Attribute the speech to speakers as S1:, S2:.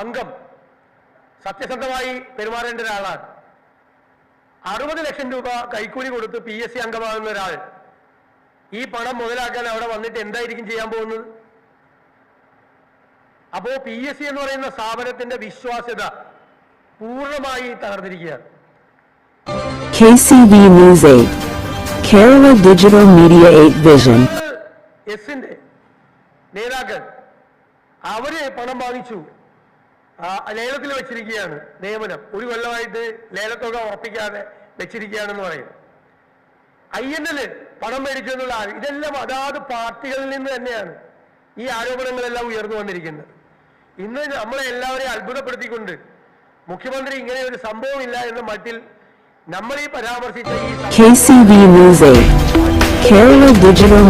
S1: അംഗം സത്യസന്ധമായി പെരുമാറേണ്ട ഒരാളാണ് അറുപത് ലക്ഷം രൂപ കൈക്കൂലി കൊടുത്ത് പി എസ് സി അംഗമാകുന്ന ഒരാൾ ഈ പണം മുതലാക്കാൻ അവിടെ വന്നിട്ട് എന്തായിരിക്കും ചെയ്യാൻ പോകുന്നത് അപ്പോ പി എസ് സി എന്ന് പറയുന്ന സ്ഥാപനത്തിന്റെ വിശ്വാസ്യത പൂർണമായി തകർന്നിരിക്കുകയാണ്
S2: KCV News 8. Kerala Digital Media 8 Vision.
S1: എസിന്റെ നേതാക്കൾ അവർ പണം വാങ്ങിച്ചു ലേലത്തിൽ വെച്ചിരിക്കുകയാണ് നിയമനം. ഒരു കൊല്ലമായിട്ട് ലേലത്തുക ഉറപ്പിക്കാതെ വെച്ചിരിക്കുകയാണെന്ന് പറയും ഐ എൻ എൽ പണം മേടിച്ചു എന്നുള്ള ഇതെല്ലാം അതാത് പാർട്ടികളിൽ നിന്ന് തന്നെയാണ് ഈ ആരോപണങ്ങളെല്ലാം ഉയർന്നു വന്നിരിക്കുന്നത്. ഇന്ന് നമ്മളെ എല്ലാവരെയും അത്ഭുതപ്പെടുത്തിക്കൊണ്ട് മുഖ്യമന്ത്രി ഇങ്ങനെ ഒരു സംഭവമില്ല എന്ന മട്ടിൽ നമ്മൾ ഈ പരാമർശിച്ച ഈ സംഭവം
S2: KCV News 8. Kerala Digital